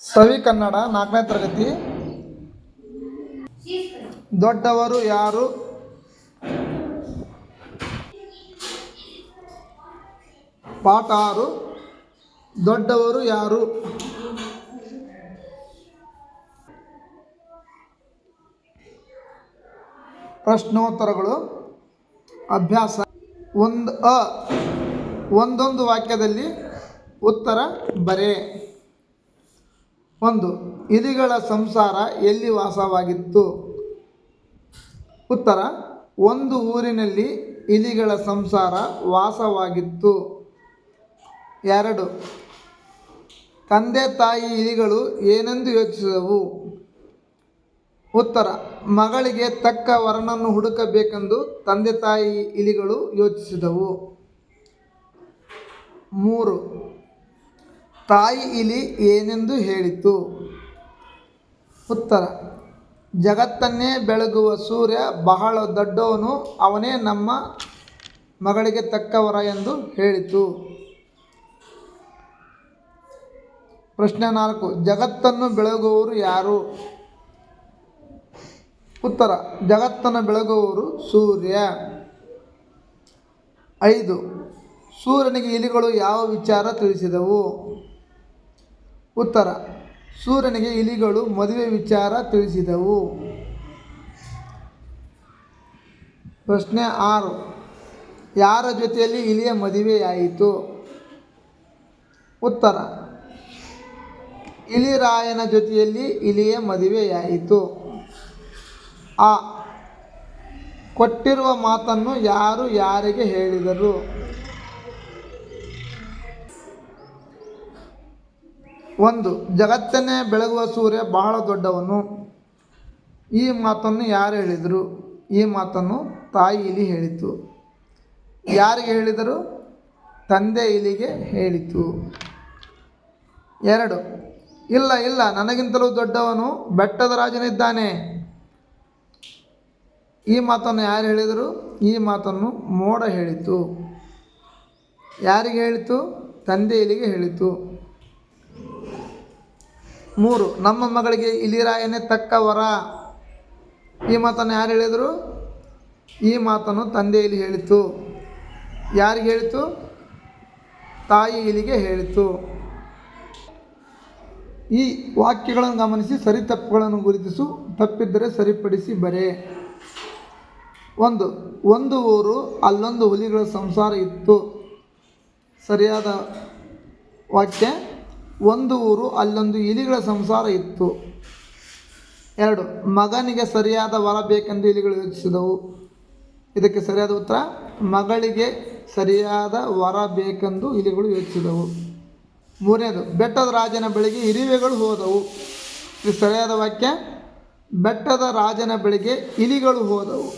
ಸವಿ ಕನ್ನಡ ನಾಲ್ಕನೇ ತರಗತಿ. ದೊಡ್ಡವರು ಯಾರು? ಪಾಠ ಆರು. ದೊಡ್ಡವರು ಯಾರು? ಪ್ರಶ್ನೋತ್ತರಗಳು. ಅಭ್ಯಾಸ. ಒಂದು ಅ. ಒಂದೊಂದು ವಾಕ್ಯದಲ್ಲಿ ಉತ್ತರ ಬರೆ. ಒಂದು, ಇಲಿಗಳ ಸಂಸಾರ ಎಲ್ಲಿ ವಾಸವಾಗಿತ್ತು? ಉತ್ತರ, ಒಂದು ಊರಿನಲ್ಲಿ ಇಲಿಗಳ ಸಂಸಾರ ವಾಸವಾಗಿತ್ತು. ಎರಡು, ತಂದೆ ತಾಯಿ ಇಲಿಗಳು ಏನೆಂದು ಯೋಚಿಸಿದವು? ಉತ್ತರ, ಮಗಳಿಗೆ ತಕ್ಕ ವರನನ್ನು ಹುಡುಕಬೇಕೆಂದು ತಂದೆ ತಾಯಿ ಇಲಿಗಳು ಯೋಚಿಸಿದವು. ಮೂರು ತಾಯಿ ಇಲಿ ಏನೆಂದು ಹೇಳಿತು? ಉತ್ತರ, ಜಗತ್ತನ್ನೇ ಬೆಳಗುವ ಸೂರ್ಯ ಬಹಳ ದೊಡ್ಡವನು, ಅವನೇ ನಮ್ಮ ಮಗಳಿಗೆ ತಕ್ಕವರ ಎಂದು ಹೇಳಿತು. ಪ್ರಶ್ನೆ ನಾಲ್ಕು, ಜಗತ್ತನ್ನು ಬೆಳಗುವವರು ಯಾರು? ಉತ್ತರ, ಜಗತ್ತನ್ನು ಬೆಳಗುವವರು ಸೂರ್ಯ. ಐದು, ಸೂರ್ಯನಿಗೆ ಇಲಿಗಳು ಯಾವ ವಿಚಾರ ತಿಳಿಸಿದವು? ಉತ್ತರ. ಸೂರ್ಯನಿಗೆ ಇಲಿಗಳು ಮದುವೆ ವಿಚಾರ ತಿಳಿಸಿದವು. ಪ್ರಶ್ನೆ ಆರು. ಯಾರ ಜೊತೆಯಲ್ಲಿ ಇಲಿಯ ಮದುವೆಯಾಯಿತು? ಉತ್ತರ. ಇಲಿರಾಯನ ಜೊತೆಯಲ್ಲಿ ಇಲಿಯ ಮದುವೆಯಾಯಿತು. ಆ. ಕೊಟ್ಟಿರುವ ಮಾತನ್ನು ಯಾರು ಯಾರಿಗೆ ಹೇಳಿದರು? ಒಂದು, ಜಗತ್ತನ್ನೇ ಬೆಳಗುವ ಸೂರ್ಯ ಬಹಳ ದೊಡ್ಡವನು. ಈ ಮಾತನ್ನು ಯಾರು ಹೇಳಿದರು? ಈ ಮಾತನ್ನು ತಾಯಿ ಇಲಿ ಹೇಳಿತು. ಯಾರಿಗೆ ಹೇಳಿದರು? ತಂದೆ ಇಲಿಗೆ ಹೇಳಿತು. ಎರಡು, ಇಲ್ಲ ಇಲ್ಲ, ನನಗಿಂತಲೂ ದೊಡ್ಡವನು ಬೆಟ್ಟದ ರಾಜನಿದ್ದಾನೆ. ಈ ಮಾತನ್ನು ಯಾರು ಹೇಳಿದರು? ಈ ಮಾತನ್ನು ಮೋಡ ಹೇಳಿತು. ಯಾರಿಗೆ ಹೇಳಿತು? ತಂದೆ ಇಲಿಗೆ ಹೇಳಿತು. ಮೂರು, ನಮ್ಮ ಮಗಳಿಗೆ ಇಲಿರಾಯನೇ ತಕ್ಕ ವರ. ಈ ಮಾತನ್ನು ಯಾರು ಹೇಳಿದರು? ಈ ಮಾತನ್ನು ತಂದೆ ಇಲಿ ಹೇಳಿತು ಯಾರಿಗೆ ಹೇಳಿತು ತಾಯಿ ಇಲಿಗೆ ಹೇಳಿತು ಈ ವಾಕ್ಯಗಳನ್ನು ಗಮನಿಸಿ, ಸರಿ ತಪ್ಪುಗಳನ್ನು ಗುರುತಿಸು, ತಪ್ಪಿದ್ದರೆ ಸರಿಪಡಿಸಿ ಬರೆ. ಒಂದು ಒಂದು ಊರು, ಅಲ್ಲೊಂದು ಹುಲಿಗಳ ಸಂಸಾರ ಇತ್ತು. ಸರಿಯಾದ ವಾಕ್ಯ. ಒಂದು ಊರು, ಅಲ್ಲೊಂದು ಇಲಿಗಳ ಸಂಸಾರ ಇತ್ತು. ಎರಡು, ಮಗನಿಗೆ ಸರಿಯಾದ ವರ ಬೇಕೆಂದು ಇಲಿಗಳು ಯೋಚಿಸಿದವು. ಇದಕ್ಕೆ ಸರಿಯಾದ ಉತ್ತರ, ಮಗಳಿಗೆ ಸರಿಯಾದ ವರ ಬೇಕೆಂದು ಇಲಿಗಳು ಯೋಚಿಸಿದವು. ಮೂರನೇದು, ಬೆಟ್ಟದ ರಾಜನ ಬಳಿಗೆ ಇರಿವೆಗಳು ಹೋದವು. ಇದು ಸರಿಯಾದ ವಾಕ್ಯ. ಬೆಟ್ಟದ ರಾಜನ ಬಳಿಗೆ ಇಲಿಗಳು ಹೋದವು.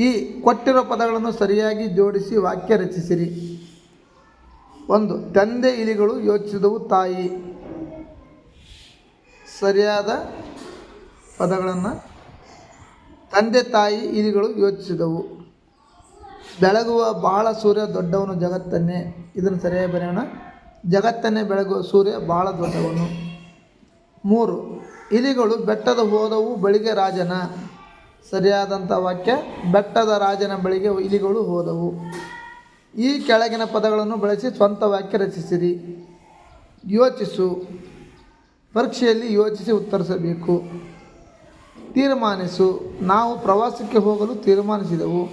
ಈ ಕೊಟ್ಟಿರೋ ಪದಗಳನ್ನು ಸರಿಯಾಗಿ ಜೋಡಿಸಿ ವಾಕ್ಯ ರಚಿಸಿರಿ. ಒಂದು ತಂದೆ ಇಲಿಗಳು ಯೋಚಿಸಿದವು ತಾಯಿ. ಸರಿಯಾದ ಪದಗಳನ್ನು ತಂದೆ ತಾಯಿ ಇಲಿಗಳು ಯೋಚಿಸಿದವು. ಬೆಳಗುವ ಬಾಳ ಸೂರ್ಯ ದೊಡ್ಡವನು ಜಗತ್ತನ್ನೇ. ಇದನ್ನು ಸರಿಯಾಗಿ ಬರೆಯೋಣ. ಜಗತ್ತನ್ನೇ ಬೆಳಗುವ ಸೂರ್ಯ ಬಹಳ ದೊಡ್ಡವನು. ಮೂರು, ಇಲಿಗಳು ಬೆಟ್ಟದ ಹೋದವು ಬಳಿಗೆ ರಾಜನ. ಸರಿಯಾದಂಥ ವಾಕ್ಯ, ಬೆಟ್ಟದ ರಾಜನ ಬಳಿಗೆ ಇಲಿಗಳು ಹೋದವು. ಈ ಕೆಳಗಿನ ಪದಗಳನ್ನು ಬಳಸಿ ಸ್ವಂತ ವಾಕ್ಯ ರಚಿಸಿರಿ. ಯೋಚಿಸು. ಪರೀಕ್ಷೆಯಲ್ಲಿ ಯೋಚಿಸಿ ಉತ್ತರಿಸಬೇಕು. ತೀರ್ಮಾನಿಸು. ನಾವು ಪ್ರವಾಸಕ್ಕೆ ಹೋಗಲು ತೀರ್ಮಾನಿಸಿದೆವು.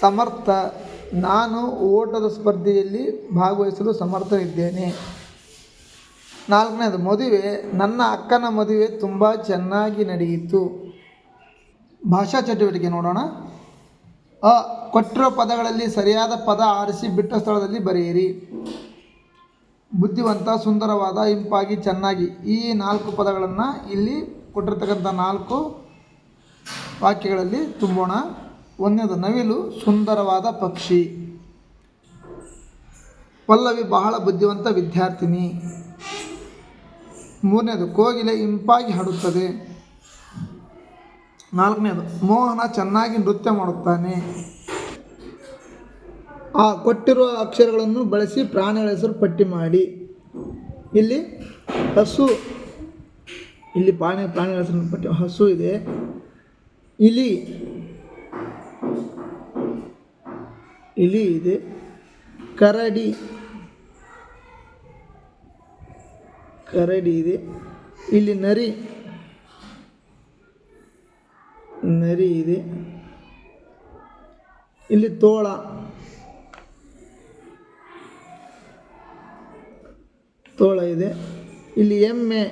ಸಮರ್ಥ. ನಾನು ಓಟದ ಸ್ಪರ್ಧೆಯಲ್ಲಿ ಭಾಗವಹಿಸಲು ಸಮರ್ಥನಿದ್ದೇನೆ. ನಾಲ್ಕನೇದು, ಮದುವೆ. ನನ್ನ ಅಕ್ಕನ ಮದುವೆ ತುಂಬ ಚೆನ್ನಾಗಿ ನಡೆಯಿತು. ಭಾಷಾ ಚಟುವಟಿಕೆ ನೋಡೋಣ. ಅ, ಕೊಟ್ಟಿರೋ ಪದಗಳಲ್ಲಿ ಸರಿಯಾದ ಪದ ಆರಿಸಿ ಬಿಟ್ಟ ಸ್ಥಳದಲ್ಲಿ ಬರೆಯಿರಿ. ಬುದ್ಧಿವಂತ, ಸುಂದರವಾದ, ಇಂಪಾಗಿ, ಚೆನ್ನಾಗಿ. ಈ ನಾಲ್ಕು ಪದಗಳನ್ನು ಇಲ್ಲಿ ಕೊಟ್ಟಿರ್ತಕ್ಕಂಥ ನಾಲ್ಕು ವಾಕ್ಯಗಳಲ್ಲಿ ತುಂಬೋಣ. ಒಂದನೇದು, ನವಿಲು, ಸುಂದರವಾದ ಪಕ್ಷಿ. ಪಲ್ಲವಿ, ಬಹಳ ಬುದ್ಧಿವಂತ ವಿದ್ಯಾರ್ಥಿನಿ. ಮೂರನೇದು, ಕೋಗಿಲೆ, ಇಂಪಾಗಿ ಹಾಡುತ್ತದೆ ನಾಲ್ಕನೇದು, ಮೋಹನ ಚೆನ್ನಾಗಿ ನೃತ್ಯ ಮಾಡುತ್ತಾನೆ. ಆ ಕೊಟ್ಟಿರುವ ಅಕ್ಷರಗಳನ್ನು ಬಳಸಿ ಪ್ರಾಣಿಗಳ ಹೆಸರು ಪಟ್ಟಿ ಮಾಡಿ. ಇಲ್ಲಿ ಹಸು, ಇಲ್ಲಿ ಪ್ರಾಣಿ, ಪ್ರಾಣಿಗಳ ಹೆಸರನ್ನು ಪಟ್ಟಿ, ಹಸು ಇದೆ. ಇಲಿ ಇಲಿ ಇದೆ. ಕರಡಿ ಕರಡಿ ಇದೆ. ಇಲ್ಲಿ ನರಿ ನರಿ ಇದೆ. ಇಲ್ಲಿ ತೋಳ. ತೋಳ ಇದೆ. ಇಲ್ಲಿ ಎಮ್ಮೆ.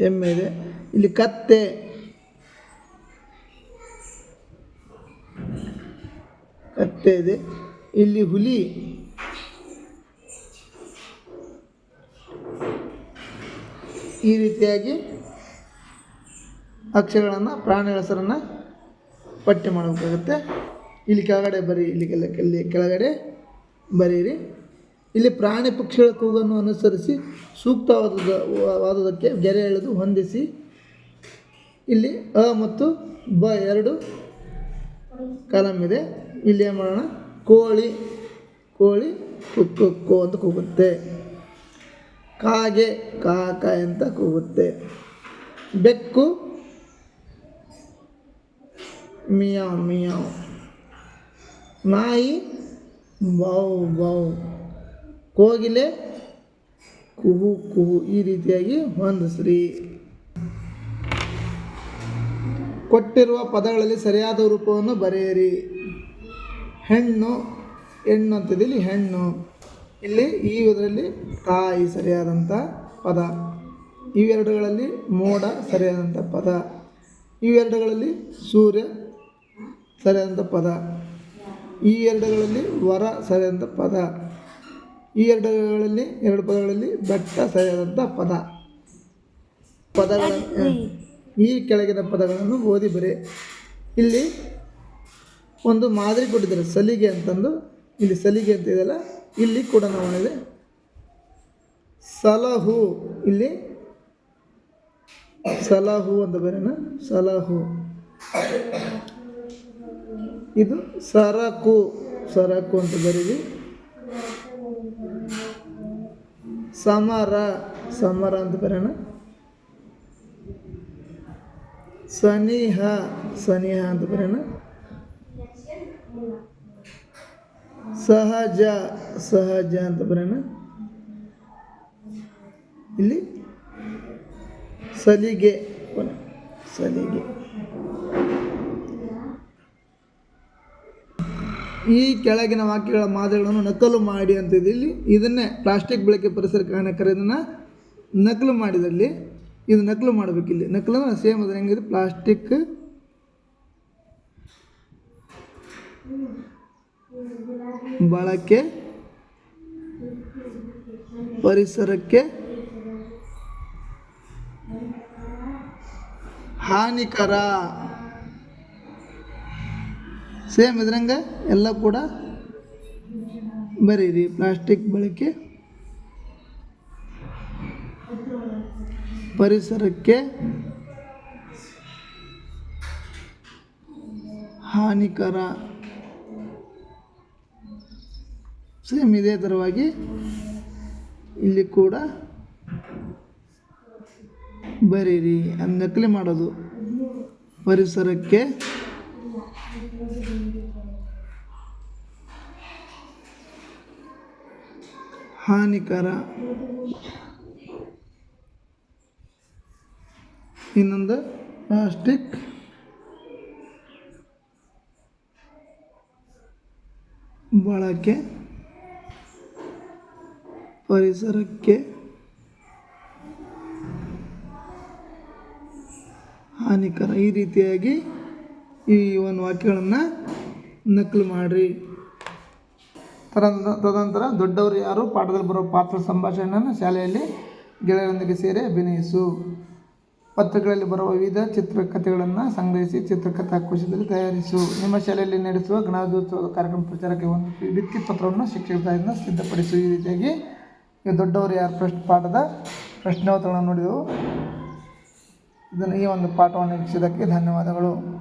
ಎಮ್ಮೆ ಇದೆ. ಇಲ್ಲಿ ಕತ್ತೆ. ಕತ್ತೆ ಇದೆ. ಇಲ್ಲಿ ಹುಲಿ. ಈ ರೀತಿಯಾಗಿ ಅಕ್ಷರಗಳನ್ನು ಪ್ರಾಣಿಗಳ ಹೆಸರನ್ನು ಪಟ್ಟಿ ಮಾಡಬೇಕಾಗುತ್ತೆ. ಇಲ್ಲಿ ಕೆಳಗಡೆ ಬರೀ, ಇಲ್ಲಿ ಕೆಲ, ಇಲ್ಲಿ ಕೆಳಗಡೆ ಬರೀರಿ. ಇಲ್ಲಿ ಪ್ರಾಣಿ ಪಕ್ಷಿಗಳ ಕೂಗನ್ನು ಅನುಸರಿಸಿ ಸೂಕ್ತವಾದ ವಾದದಕ್ಕೆ ಗೆರೆ ಎಳೆದು ಹೊಂದಿಸಿ. ಇಲ್ಲಿ ಅ ಮತ್ತು ಬ ಎರಡು ಕಾಲಮ್ ಇದೆ. ಇಲ್ಲಿ ಏನು ಮಾಡೋಣ? ಕೋಳಿ ಕೋಳಿ ಕುಕ್ಕು ಕೋ ಅಂತ ಕೂಗುತ್ತೆ. ಕಾಗೆ, ಕಾಕ ಅಂತ ಕೂಗುತ್ತೆ. ಬೆಕ್ಕು ಮಿಯಾವ್ ಮಿಯಾವ್ ನಾಯಿ ಬೌ ಬೌ ಕೋಗಿಲೆ ಕುಹು ಕುಹು ಈ ರೀತಿಯಾಗಿ ಹೊಂದಿಸ್ರಿ ಕೊಟ್ಟಿರುವ ಪದಗಳಲ್ಲಿ ಸರಿಯಾದ ರೂಪವನ್ನು ಬರೆಯಿರಿ. ಹೆಣ್ಣು ಹೆಣ್ಣು ಅಂತಿದೆ ಇಲ್ಲಿ ಹೆಣ್ಣು. ಇಲ್ಲಿ ಈ ಇದರಲ್ಲಿ ತಾಯಿ ಸರಿಯಾದಂಥ ಪದ. ಇವೆರಡುಗಳಲ್ಲಿ ಮೋಡ ಸರಿಯಾದಂಥ ಪದ. ಇವೆರಡುಗಳಲ್ಲಿ ಸೂರ್ಯ ಸರಿಯಾದಂಥ ಪದ. ಈ ಎರಡುಗಳಲ್ಲಿ ವರ ಸರಿಯಾದಂಥ ಪದ. ಈ ಎರಡುಗಳಲ್ಲಿ ಎರಡು ಪದಗಳಲ್ಲಿ ಬೆಟ್ಟ ಸರಿಯಾದಂಥ ಪದ. ಪದಗಳ ಈ ಕೆಳಗಿನ ಪದಗಳನ್ನು ಓದಿ ಬರೆ. ಇಲ್ಲಿ ಒಂದು ಮಾದರಿ ಕೊಟ್ಟಿದ್ದಾರೆ ಸಲಿಗೆ ಅಂತಂದು. ಇಲ್ಲಿ ಸಲಿಗೆ ಅಂತ ಇದೆಯಲ್ಲ ಇಲ್ಲಿ ಕೂಡ ನಾವು ಏನಿದೆ? ಸಲಹು. ಇಲ್ಲಿ ಸಲಹು ಅಂತ ಬರೋಣ ಸಲಹು. ಇದು ಸರಕು ಸರಕು ಅಂತ ಬರೀರಿ. ಸಮರ ಸಮರ ಅಂತ ಬರೋಣ. ಸನಿಹ ಸನಿಹ ಅಂತ ಬರೋಣ. ಸಹಜ ಸಹಜ ಅಂತ ಬರೋಣ. ಇಲ್ಲಿ ಸಲಿಗೆ. ಸಲಿಗೆ. ಈ ಕೆಳಗಿನ ವಾಕ್ಯಗಳ ಮಾದರಿಗಳನ್ನು ನಕಲು ಮಾಡಿ ಅಂತಿದೆ ಇಲ್ಲಿ ಇದನ್ನೇ ಪ್ಲಾಸ್ಟಿಕ್ ಬಳಕೆ ಪರಿಸರ ಕಾರಣಕರ ಇದನ್ನು ನಕಲು ಮಾಡಿದಲ್ಲಿ ಇದು ನಕಲು ಮಾಡಬೇಕು ಇಲ್ಲಿ. ನಕಲು ಅಂದರೆ ಸೇಮ್ ಅದ್ರ ಹೆಂಗಿದೆ? ಪ್ಲಾಸ್ಟಿಕ್ ಬಳಕೆ ಪರಿಸರಕ್ಕೆ ಹಾನಿಕರ ಸೇಮ್ ಇದ್ರಂಗೆ ಎಲ್ಲ ಕೂಡ ಬರೀರಿ ಪ್ಲಾಸ್ಟಿಕ್ ಬಳಕೆ ಪರಿಸರಕ್ಕೆ ಹಾನಿಕರ. ಸೇಮ್ ಇದೇ ಥರವಾಗಿ ಇಲ್ಲಿ ಕೂಡ ಬರೀರಿ ನಕಲಿ ಮಾಡೋದು ಪರಿಸರಕ್ಕೆ ಹಾನಿಕರ. ಇನ್ನೊಂದು ಪ್ಲಾಸ್ಟಿಕ್ ಬಳಕೆ. ಪರಿಸರಕ್ಕೆ. ಹಾನಿಕರ. ಈ ರೀತಿಯಾಗಿ ಈ ಒಂದು ವಾಕ್ಯಗಳನ್ನು ನಕಲು ಮಾಡಿರಿ. ತದನಂತರ ದೊಡ್ಡವರು ಯಾರು? ಪಾಠದಲ್ಲಿ ಬರೋ ಪಾತ್ರ ಸಂಭಾಷಣೆಯನ್ನು ಶಾಲೆಯಲ್ಲಿ ಗೆಳೆಯರೊಂದಿಗೆ ಸೇರಿ ಅಭಿನಯಿಸು. ಪತ್ರಗಳಲ್ಲಿ ಬರುವ ವಿವಿಧ ಚಿತ್ರಕಥೆಗಳನ್ನು ಸಂಗ್ರಹಿಸಿ ಚಿತ್ರಕಥಾ ಕೋಶದಲ್ಲಿ ತಯಾರಿಸು. ನಿಮ್ಮ ಶಾಲೆಯಲ್ಲಿ ನಡೆಸುವ ಗಣರಾಜ್ಯೋತ್ಸವದ ಕಾರ್ಯಕ್ರಮ ಪ್ರಚಾರಕ್ಕೆ ಒಂದು ಭಿತ್ತಿ ಪತ್ರವನ್ನು ಶಿಕ್ಷಕರಿಂದ ಸಿದ್ಧಪಡಿಸು. ಈ ರೀತಿಯಾಗಿ ಈ ದೊಡ್ಡವರು ಯಾರು? ಪ್ರಶ್ನೆ ಪಾಠದ ಪ್ರಶ್ನೋತ್ತರಗಳನ್ನು ನೋಡಿದೆವು. ಇದನ್ನು ಈ ಒಂದು ಪಾಠವನ್ನು ವೀಕ್ಷಿಸಿದ್ದಕ್ಕೆ ಧನ್ಯವಾದಗಳು.